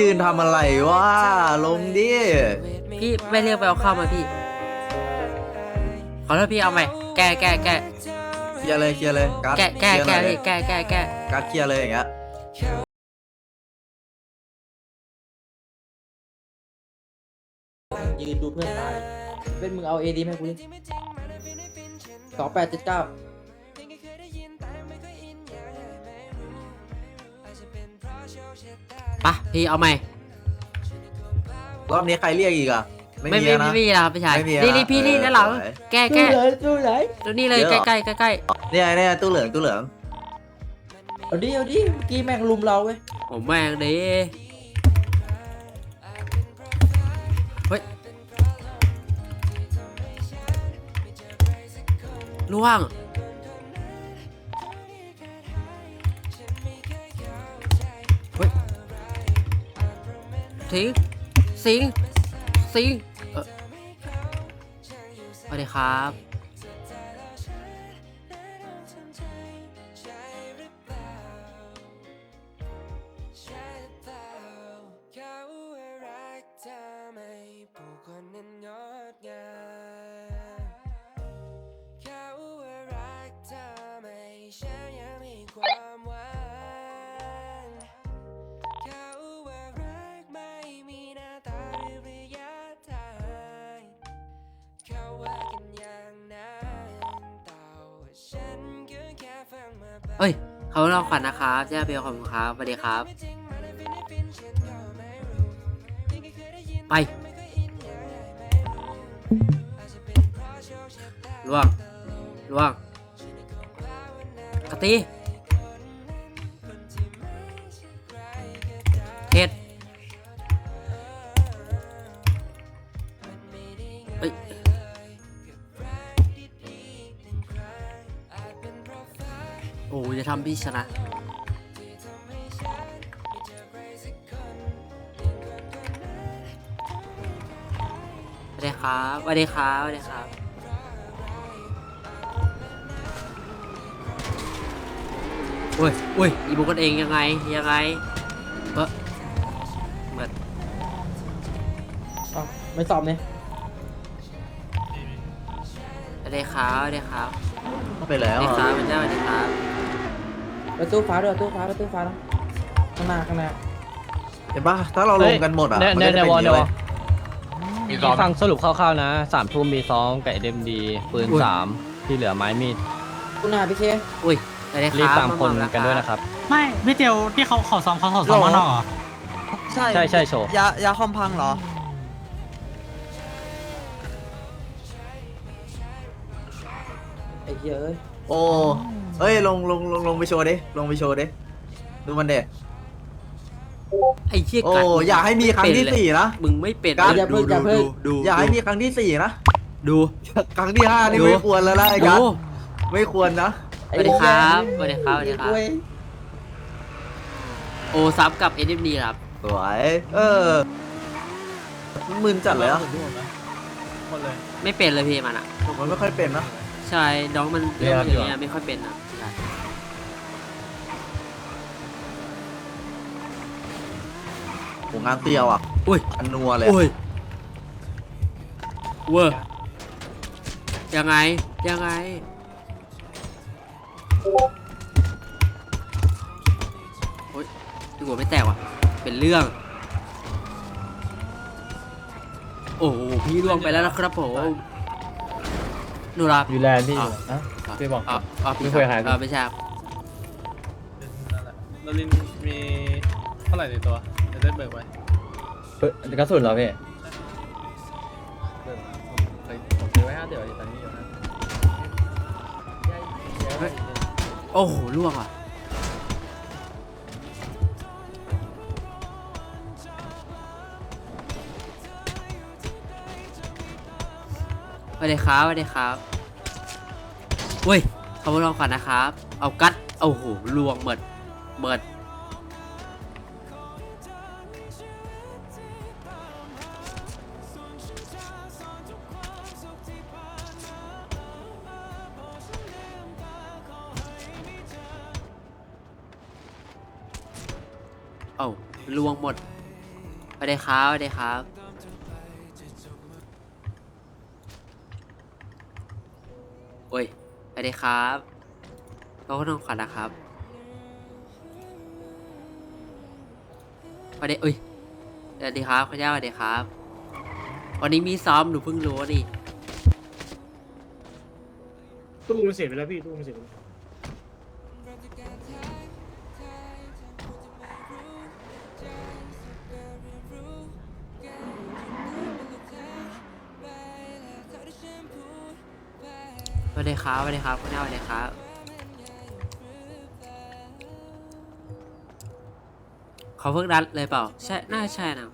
ยืนทำอะไรวะลงดิพี่ไม่เรียกไปเอาข้าวมาพี่ ขอโทษพี่เอาใหม่แก้แก้แก้เคลียร์เลยเคลียร์เลยการ์ดแก้แก้เคลีแก้ยร์หน่อยพี่แก้แก้แก้การ์ดเคลียร์เลยอย่างเงี้ยยืนดูเพื่อนตาย เป็นมึงเอาเอดีให้กูดิสองแปดเจ็ดเก้า ปะพี่เอาใหม่ รอบนี้ใครเรียกอีกอะ ไม่ไม่มีไม่แล้วนะ ไม่มีแล้วครับพี่ชายไม่มีนี่แล้วนี่พี่นี่เออด้านหลังสวยแก้สู้แก้เลยสู้เลยตรงนี้เลยเยใกล้อะใกล้ใกล้ใกล้เนี่ยเนี่ยตู้เหลืองตู้เหลืองเอาดิเอาดิเมื่อกี้แม่งลุมเราเว้ยผมแม่งดิเฮ้ยล่วง สิงสิงสิงเออสวัสดีครับ ครับเจ้าเบลขอบคุณครับสวัสดีครับ ไปล่วงล่วงกะตีเฮ็ดเฮ้ยโอ้ยจะทำพี่ชนะ ครับสวัสดีครับสวัสดีครับโอ้ยโอ้ยอีบุกกันเองยังไงยังไงเออเหมือนเอ้าไม่สอบเนี่ยสวัสดีครับสวัสดีครับเข้าไปแล้สวัวสดีอะครับพระเจ้าสวัสดีครับประตูฟ้าด้วยประตูฟ้าประตูฟ้านะข้างหน้าข้างหน้าเห็นปะถ้าเราลงกันหมดอะในมันในก็จะในเป็นวออย่างลนี้ในวเล อยลมีฟังสรุปคร่าวๆนะสามทุ่มมีซ้อมกับเอ็มดีปืนอุ้ยสามที่เหลือไม้มีดข้างหน้าพี่เคอุ้ยสวัสดีครับรีบตามคนมากันด้วยนะครับ ไม่พี่เตียวที่เขาขอซ้อมเขาขอซ้อมมานอกเหรอ ใช่ใช่ใช่โชว์ยายาคอมพังเหรอ ไอ้เหี้ยเอ้ยโอ้เฮ้ยลงลงลงลงไปโชว์ดิ ลงไปโชว์ดิ ดูมันเด็ ไอ้เชี่ยโอ้กัดอย่าให้มีครั้งที่สี่นะ มึงไม่เป็นการอย่าเพิ่งอย่าเพิ่ง ดูอย่าให้มีครั้งที่สี่นะ ดูครั้งที่ห้านี่ดูไม่ควรแล้วนะไอ้ดูการดไม่ควรนะ สวัสดีครับสวัสดีครับสวัสดีครับเว้ยโอซับกับเอ็มดีครับ สวย เออมึนจัดเลยอะไม่เป็นเลยพี่มันอะผมมันไม่ค่อยเป็นนะ ใช่น้องมันเรื่องอย่างเงี้ยไม่ค่อยเป็นอะใช่ ผมงานเตียวอะอุ้ย อันนัวเลยอะอุ้ยเวอร์ยังไง ยังไง โอ้ยหัวไม่แตกว่ะ เป็นเรื่อง โอ้โหพี่ล่วงไปแล้วนะครับผมหนูรับอยู่แลนด์พี่อะ นะพี่บอก อะอะพี่ไม่เคยหายเออไม่ใช่ครับลลินมีเท่าไหร่ในตัว จะได้เบิกไว้กระสุนเหรอพี่เบิกผมเคยผมซื้อไว้ห้าเดี๋ยวอยู่ตอนนี้อยู่นะโอ้โหล่วงอะสวัสดีครับสวัสดีครับเว้ยขอบคุณเราก่อนนะครับ เอากัดโอ้โหลวงเบิดเบิดเอาลวงหมด ครับสวัสดีครับ โอ้ยสวัสดีครับเขาก็ต้องขวัญนะครับสวัสดีอุ้ยสวัสดีครับคุณย่าสวัสดีครับ วันนี้มีซ้อมหนูเพิ่งรู้นี่ตู้มันเสียไปแล้วพี่ตู้มันเสียไปแล้ว วัสดีครับสวัสดีครับคุณย่าสวัสดีครับเขาเพิ่งดัดเลยเปล่า ใช่ น่าใช่นะ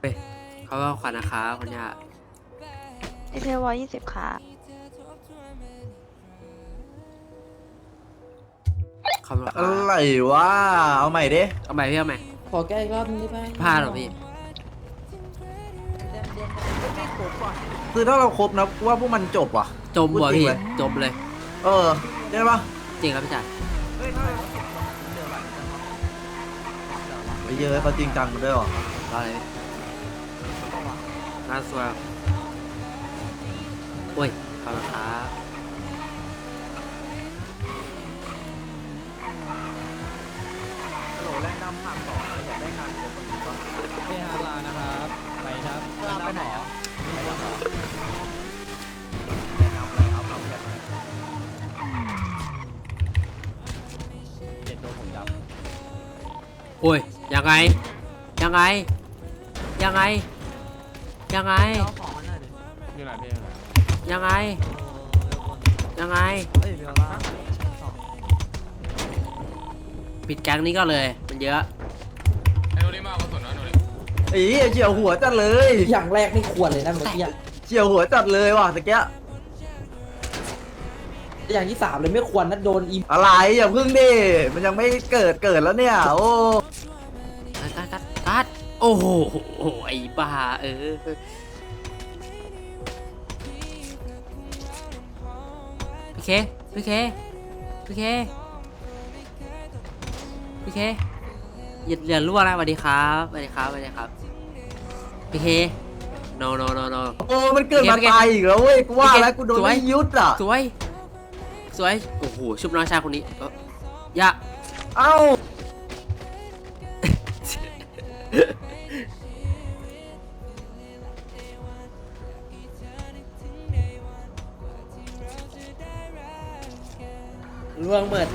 เฮ้ยเขาก็ขวัญนะครับคุณย่าดีเทลวอยี่สิบค่ะขอบคุณคอะรับไรวะ เอาใหม่ดิเอาใหม่พี่เอาใหม่ข อแก้อีกรอบนึงได้ไหมพลาดเหรอพี่ คือถ้าเราครบนะว่าพวกมันจบว่ะจมหัวพูดจริพี่ งเลยจมเลย เออใช่ปะจริงครับพี่จ่ายไปเยอะเขาจริงจังกันด้วยหรอรอเลยน่าสวยโอ้ยขอบคุณครับ งนำผ่านต่ออยากได้งานครบเฮฮาลานะครับ ไปครับไปไหนอะไปแล้วเหรอแนะนำอะไรเอาเอาแบบไหนเจ็ดโดนผมยับโอ้ยยังไง ยังไง ยังไง ยังไงอยู่ไหนพี่ยังไง ยังไง เอ้ยเดี๋ยวละ ปิดแก๊งนี้ก็เลย มันเยอะไอ้เหี้ยเฉียวหัวจัดเลยอย่างแรกนี่ควรเลยนะเมื่อกี้อะเฉียวหัวจัดเลยว่ะตะเกียอย่างที่สามเลยไม่ควรนะโดนอีอะไรอย่าพึ่งดิมันยังไม่เกิดเกิดแล้วเนี่ยโอ้ตัดตัดตัดตัดโอ้โหไอ้บ้าเออพี่เคพี่เคพี่เค พี่เคอย่าอย่าล่วงนะสวัสดีครับสวัสดีครับสวัสดีครับพี่เค no no no no โอ้มันเกิดมาพี่เกตายอีกแล้วเว้ยกูว่าพี่เกแล้วกูโดนสวยไม่ยุดอะสวย สวย โอ้โห ชุบน้องชายคนนี้เอ้ออย่าเอ้าล่วงเหมิด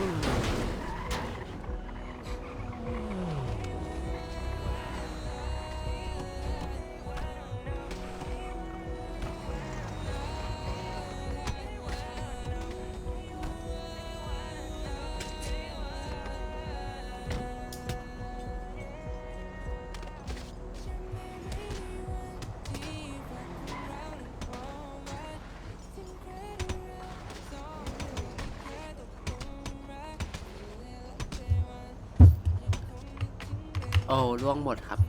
โอ้ล่วงหมดครับ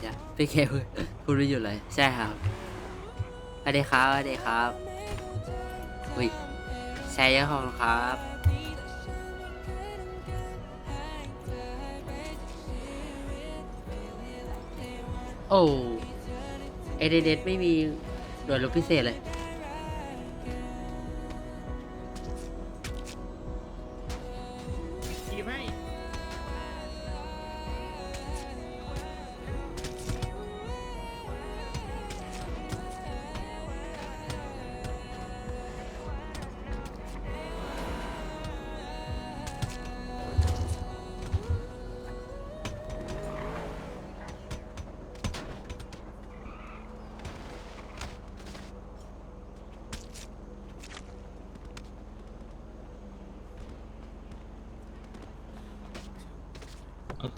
เดี๋ยพี่เคพูดไม่หยุดเลย ใช่ครับสวัสดีครับสวัสดีครับอุ้ยแชร์เยอะขอบคุณครับโอ้เอเดเดไม่มีหน่วยรบพิเศษเลย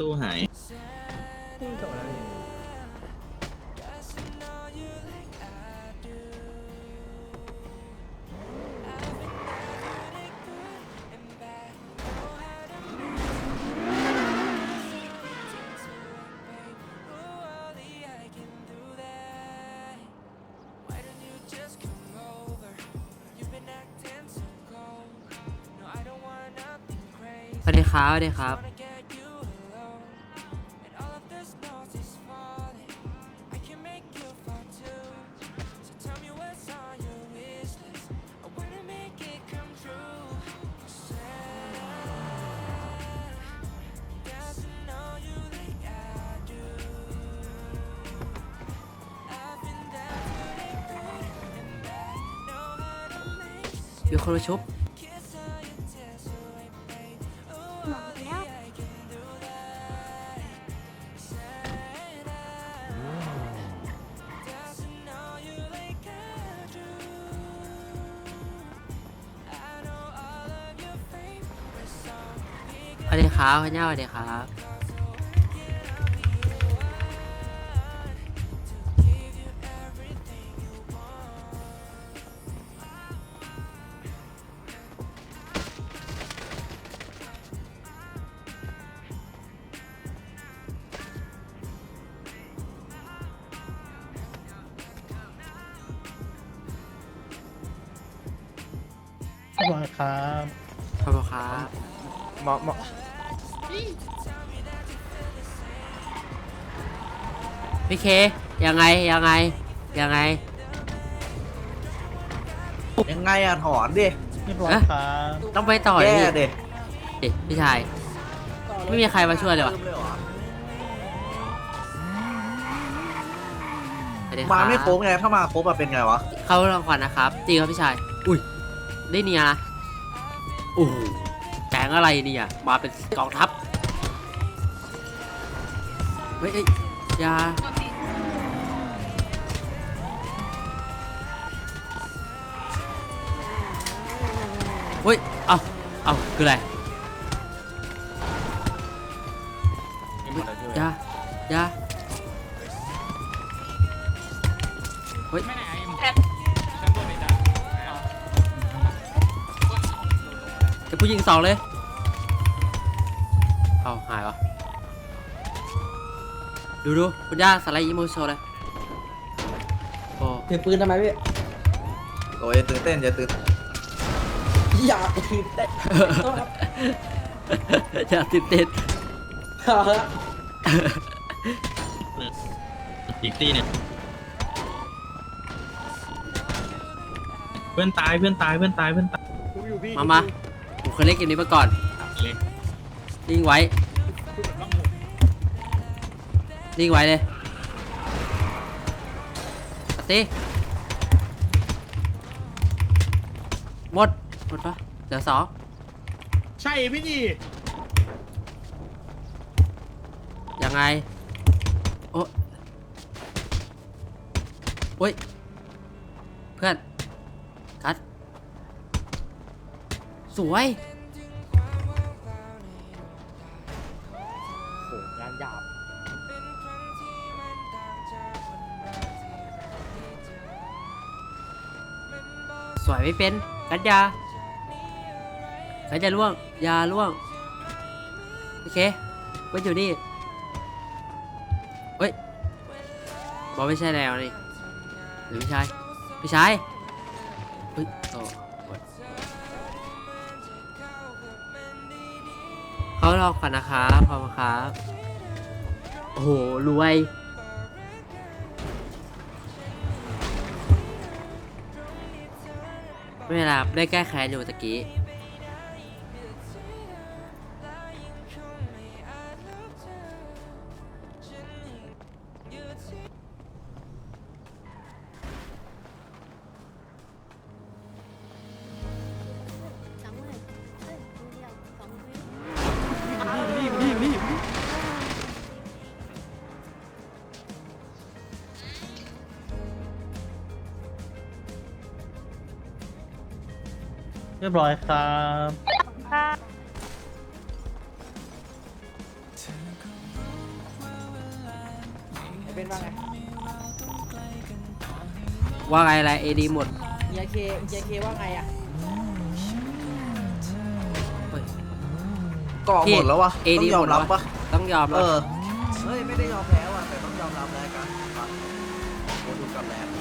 ตูหายสวัสดีครับสวัสดีครับ ชุบสวัสดีครับคุณย่าสวัสดีครับ ขอบคุณครับขอบคุณครับเหมาะเหมาะพี่เค ยังไง ยังไง ยังไง ยังไงอะถอนดิเรียบร้อยฮะครับต้องไปต่อแก้ดิดิเอ๊ะพี่ชาย ไม่มีใครมาช่วยเลยวะลืมเลยเหรอสวัสดีคมารับไม่ครบไงถ้ามาครบอะเป็นไงวะ เข้ารางวัลนะครับจริงครับพี่ชาย อุ้ย ได้เนียนะ โอ้โหแกงอะไรเนี่ย มาเป็นกองทัพ เฮ้ยเอ้ยอยาเฮ้ย เอาเอาคืออะไรอยาอยา เดี๋ยวผู้หญิงสองเลย เอาหายวะดูดูคุณย่าสไลด์อีโมโชว์เลยโอ้ถือปืนทำไมพี่โอ้ยตื่นเต้นอย่าตื่นอย่าถีบเต้นโทษครับอย่าตื่นเต้นเอาละอีกตีเนี่ยเพื่อนตายเพื่อนตายเพื่อนตายเพื่อนตาย มามาผม เคยเล่นเกมนี้มาก่อนนิ่งไว้นิ่งไว้เลยปฏิหมดหมดปะเหลือสองใช่พี่นี่ยังไง สวยโอ้โหงานหยาบสวยไม่เป็นกัดยากัดยาล่วง ยาล่วง โอเคไว้อยู่นี่เฮ้ยบอกไม่ใช่แนวนี่หรือพี่ชายพี่ชายเฮ้ยโอ้กด เขารอก่อนนะครับพอบคุณครับโอ้โหรวยไม่เป็นไรครับได้แก้แค้นอยู่ตะกี้ ยบร้อยครับเป็นว่าไงว่าไงอะไรเอดีหมดเฮียเคเฮียเคว่าไงอะเฮ้ยเกาะหมดแล้ววะเอต้อดีงยอมรับหมดแล้วปะต้องยอมเอแล้วอเฮ้ยไม่ได้ยอมแพ้ว่ะแต่ต้องยอมรับแล้วกันอะโอ้ดูกับแลนด์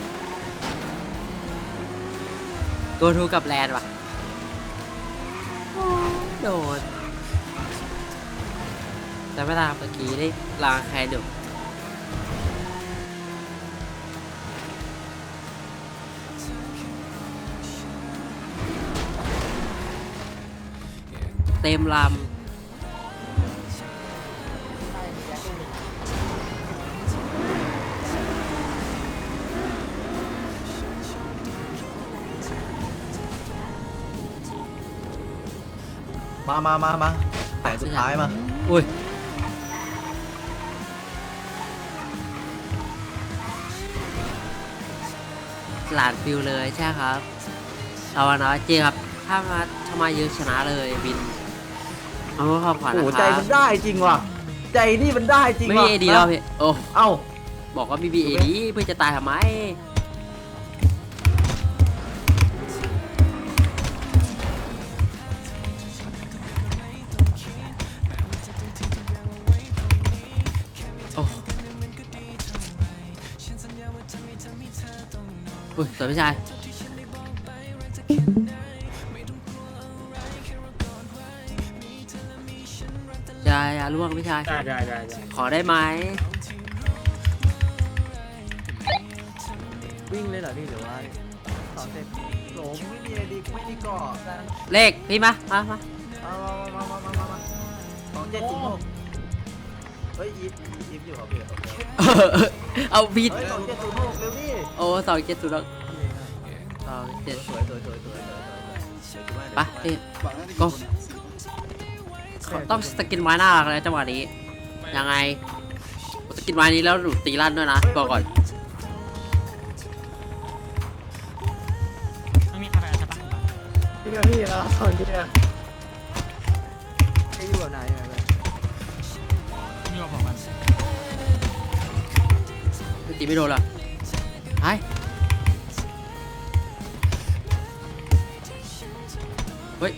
ตัวทูกับแลนด์ว่ะ โดดแต่เวลาเมื่อกี้ได้ลาใครเดี๋ยเต็มลำ มามามามาแผนสุดท้ายมา อุ้ยหลานฟิวเลยใช่ครับเอาวะนะจริงครับ ถ้ามาถ้ามาเยอะชนะเลยวินเอาขอบขวัญโอ้นะโหคใจรับมันได้จริงว่ะ ใจนี่มันได้จริงไม่ว่ะมีเอดีแล้วพี่โอ้เอ้า บอกว่ามีบีเอดีเพื่อจะตายทำไม วยพี่ชายอย่าอย่าล่วงพี่ชาย ได้ได้ได้ได้ขอได้ไหม วิ่งเลยเหรอพี่หรือว่าสองเจ็ดโหลมไม่มีไอดีไม่มีเกาะเลขพี่มา มามาเอามามามามามามาสองเจ็ดศูนย์หกเฮ้ยอีฟอีฟอยู่ครับพี่โอเคเอาบีดเฮ้ยสองเจ็ดศูนย์หกเร็วดิโอ้สองเจ็ดศูนย์ สองเจ็ดสวยสวยสวยสวยสวยสวยสวยไปพี่ ก็ต้องสกินไม้หน้ารักเลยจังหวะนี้ ยังไงสกินไม้นี้แล้วหนูตีลั่นด้วยนะบอกก่อน ไม่มีอะไรใช่ปะพี่กับพี่เราสอนพี่อะให้อยู่แบบไหนอะแบบมีว่าผมมันตีไม่โดนหรอไป เฮ้ย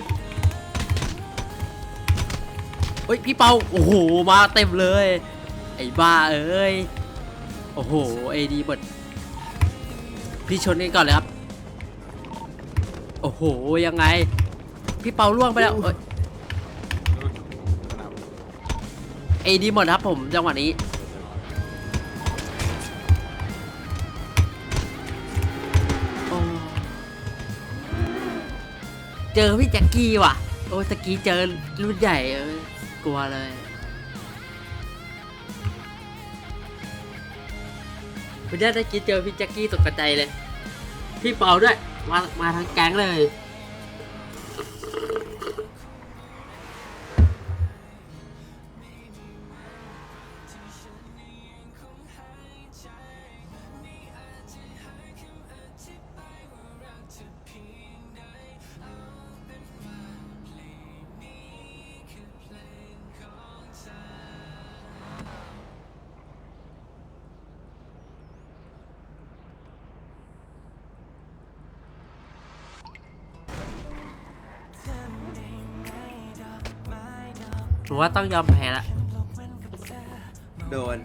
เฮ้ย พี่เปา โอ้โห มาเต็มเลย ไอ้บ้าเอ้ย โอ้โหเอดีเบิดพี่ชนกันก่อนเลยครับ โอ้โห ยังไง พี่เปาล่วงไปแล้วเอ้ยเอดีหมดครับผมจังหวะนี้ เจอพี่แจ็คกี้ว่ะ โอ้ตะกี้เจอรุ่นใหญ่กลัวเลยคุณได้ตะกี้เจอพี่แจ็คกี้ตกใจเลย พี่เปาด้วย มา มาทั้งแก๊งเลย หนูว่าต้องยอมแพ้ละ โดน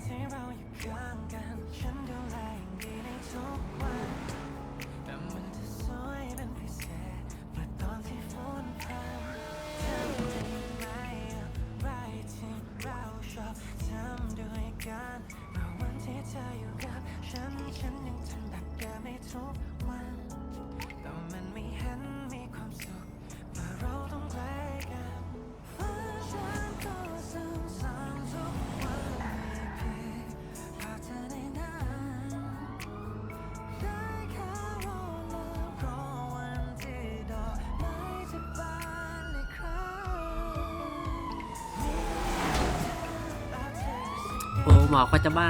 หมอก็จะมา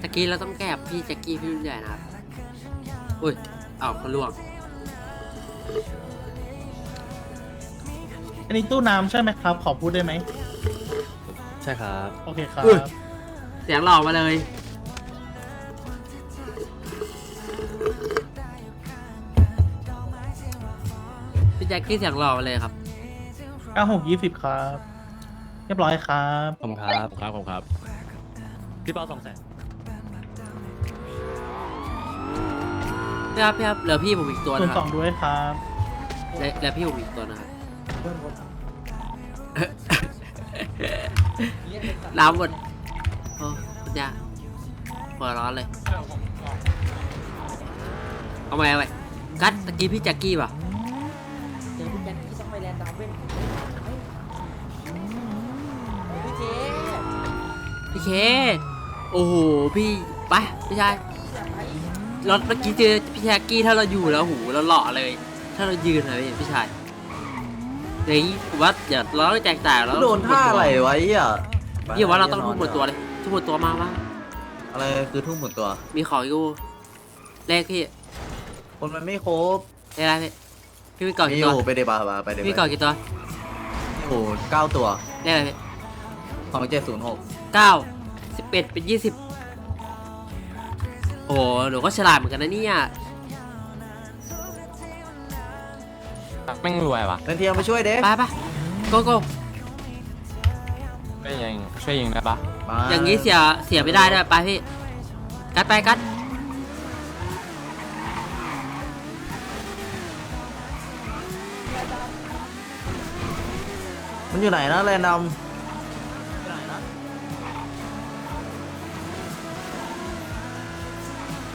ตะกี้เราต้องแก้กับพี่แจ็คกี้พี่รุ่นใหญ่นะครับ อุ้ยเอาคนล่วง อันนี้ตู้น้ำใช่ไหมครับ ขอพูดได้ไหม ใช่ครับ โอเคครับ อุ้ยเสียงหล่อมาเลย พี่แจ็คกี้เสียงหล่อมาเลยครับ เก้าหกยี่สิบครับ เรียบร้อยครับผมครับ ครับผมครับ พี่เป้าสองแสนพี่ครับพี่ครับเหลือพี่ผมอีกตัวส่วนนะคสรัอบงด้วยครับ เหลือเหลือพี่ผมอีกตัวนะครับเพื่อนคนเรียกเป็นสัตว์น้ำหมดโอ้คุณยาหัวร้อนเลย เอาไหมเอาไหมกัดตะกี้พี่แจ็คกี้ป่ะ เค โอ้โห พี่ ไป พี่ชายรถเมื่อกี้เจอพี่แจ็คกี้ถ้าเราอยู่แล้วหูเราหล่อเลย ถ้าเรายืนนะพี่พี่ชายอย่างนี้ผมว่าเดี๋ยวเราต้องแจกจ่ายแล้วโดนท่าอะไรไว้อะพี่ว่าเราต้องทุ่มหมดตัวเลย ทุ่มหมดตัวมากว่าอะไรคือทุ่มหมดตัว มีของอยู่เลขพี่ คนมันไม่ครบเลขอะไรพี่พี่มีกล่องมีกี่อตัวยู่ไปเดบาบาไปเดพี่มีบากล่องกี่ตัวโอ้เก้าตัวเลขอะไรพี่สองเจ็ดศูนย์หกเก้า สิบเอ็ดเป็นยี่สิบโอ้โหหนูก็ฉลาดเหมือนกันนะเนี่ย แม่งรวยว่ะเดินเทียมมาช่วยเด้ไปไปโกโก้ช่วยยิงช่วยยิงได้ปะมาอย่างนี้เสียเสียไม่ได้ด้วยไปพี่ กัดไปกัดมันอยู่ไหนนะแรนดอม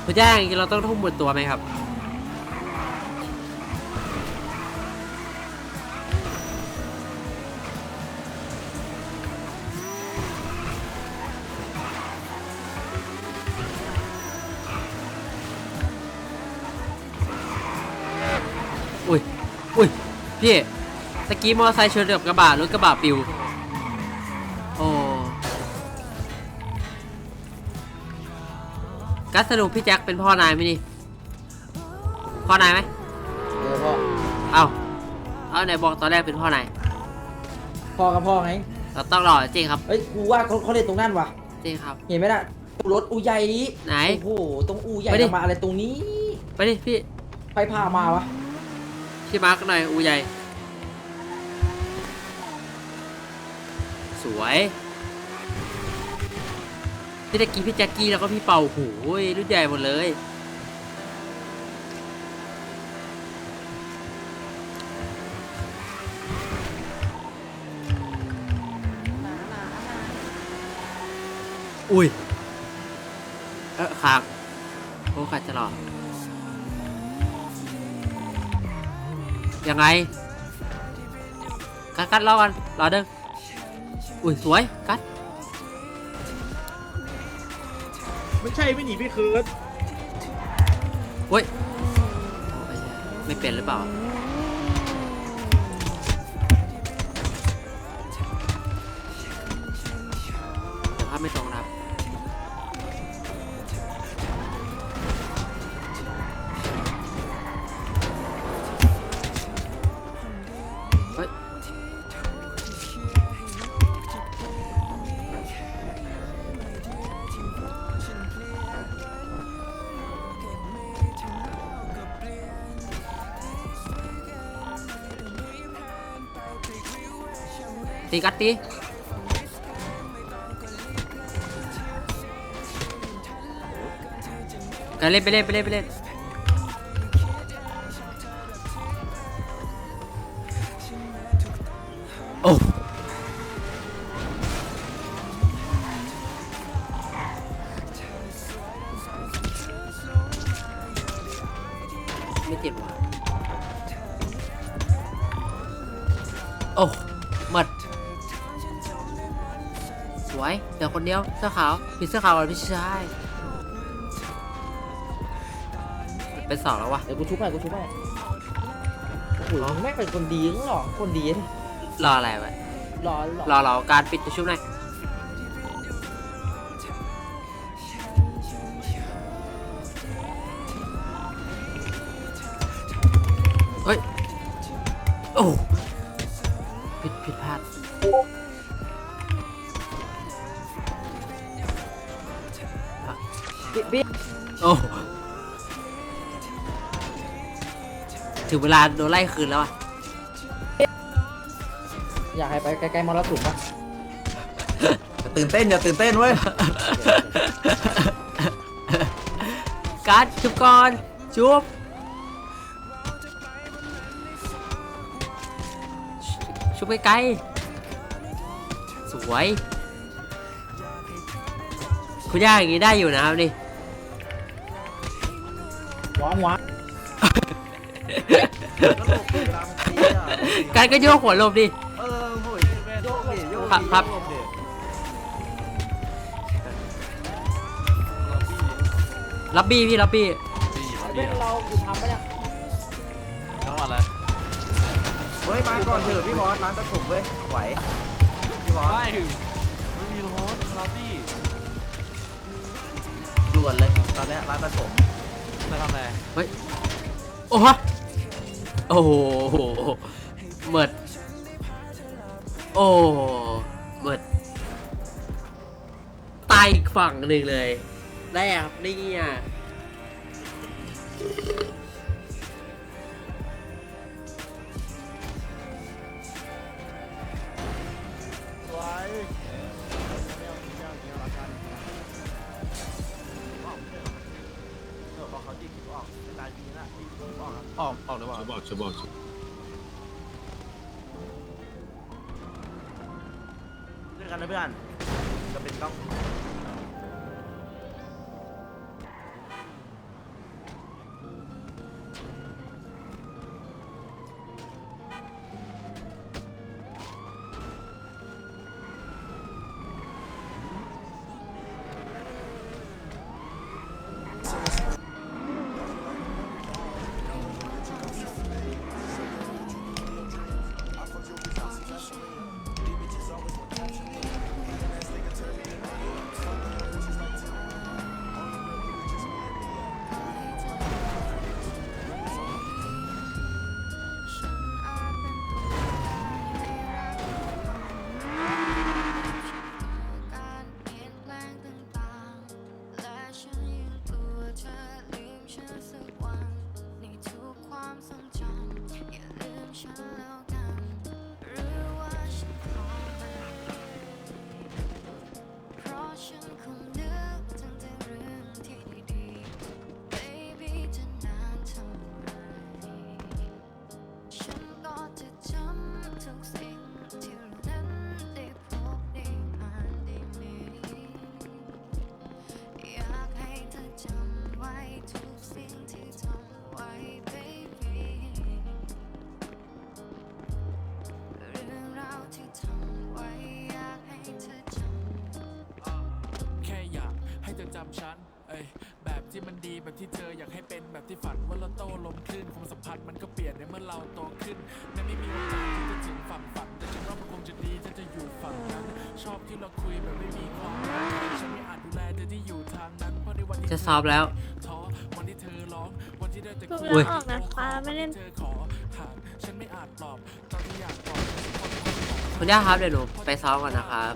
คุณแจ้งอย่างนี้เราต้องทุ่มหมดตัวไหมครับอุ้ยอุ้ยพี่ตะกี้มอเตอร์ไซค์ชนกับกระบะรถกระบะปิว กัสสรุปพี่แจ็คเป็นพ่อนายไหมนี่ พ่อนายไหมเออพ่อ เอ้าเอาไหนบอกตอนแรกเป็นพ่อนายพ่อกับพ่อไง เราต้องรอจริงครับ เฮ้ย กูว่าเขาเขาเล่นตรงนั้นว่ะ จริงครับ เห็นไหมน่ะรถอูใหญ่ไหน โอ้โห ตรงอูใหญ่ไปดิทำมาอะไรตรงนี้ ไปดิพี่ ไปพามาวะ พี่มาร์กหน่อยอูใหญ่ สวย พี่ตะกี้พี่แจ็คกี้แล้วก็พี่เป่าหูยรุ่นใหญ่หมดเลย อุ้ย เออขากโอ้ขาดจะหลอดยังไง กัดกัดรอกันรอเด้งอุ้ย สวย กัด ไม่ใช่ไม่หนีพี่เคิร์ดเฮ้ยโอ้ยไม่เป็นหรือเปล่า ตีกัดตีกันเล่นไปเล่นไปเล่นไปเล่น เดียวเสื้อขาวผิดเสื้อขาวก่อนพี่ชายเป็นสองแล้ววะเดี๋ยวกูชุบให้กูชุบให้โอ้โหมึงแม่งเป็นคนดีมึงหรอคนดีดิรออะไรวะรอรอรอรอการปิดตัวชุบหน่อยเฮ้ย โอ้ พี่พี่โอ้ถึงเวลาโดนไล่คืนแล้วอะอยากให้ไปใกล้ๆมรสุมปะอย่าตื่นเต้นอย่าตื่นเต้นเว้ยการ์ดชุบก่อนชุบชุบไกลๆสวย คุณย่าอย่างนี้ได้อยู่นะครับนี่ การก็โยกหัวหลบดิ เออโหยโยกดิโยกครับดิครับ โยกดิรับบี้พี่รับบี้เป็นเรากูทำไปเนี่ยจังหวัดอะไรเฮ้ยมาก่อนเถอะพี่บอสร้านตัดผมเว้ยไหวพี่บอสไม่ไม่มีรถลาบี้ด่วนเลยตอนเนี้ยร้านตัดผมจะทำอะไรโอ้โหโอ้โห เหมิด โอ้เหมิดตายอีกฝั่งหนึ่งเลย ได้ครับนี่อะออกออกหรือเปล่า บอกจะบอก นะเพื่อนจะเป็นต้อง ดีแบบที่เธออยากให้เป็นแบบที่ฝันว่าเราโตลมคลื่นความสัมพันธ์มันก็เปลี่ยนในเมื่อเราโตขึ้นและไม่มีโอกาสที่จะถึงฝั่งฝัน แต่ฉันว่ามันคงจะดีถ้าจะอยู่ฝั่งนั้น ชอบที่เราคุยแบบไม่มีความหมายฉันไม่อาจดูแลเธอที่อยู่ทางนั้นเพราะในวันที่จะซ้อมแล้วท้อวันที่เธอร้องวันที่ได้แต่คุยอุ้ยออกนะคะไม่เล่นเธอขอหากฉันไม่อาจปลอบตอนที่อยากปลอบฉันคนคนบอกคุณย่าครับเดี๋ยวหนูไปซ้อมก่อนนะครับ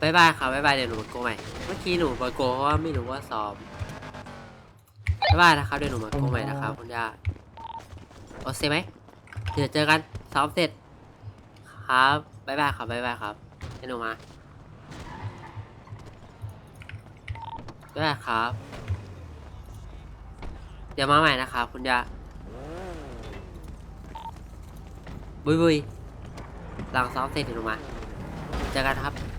บายบายครับบายบายเดี๋ยวหนูมาโกใหม่ เมื่อกี้หนูมาโกเพราะว่าไม่รู้ว่าซ้อมบายบายนะครับเดี๋ยวหนูมาโกใหม่นะครับคุณย่าโอเคไหมเดี๋ยวเจอกันซ้อมเสร็จ ครับบายบายครับบายบายครับเดี๋ยวหนูมาบายบายครับ เดี๋ยวมาใหม่นะครับคุณย่าบุยบุยหลังซ้อมเสร็จเดี๋ยวหนูมา เจอกันครับ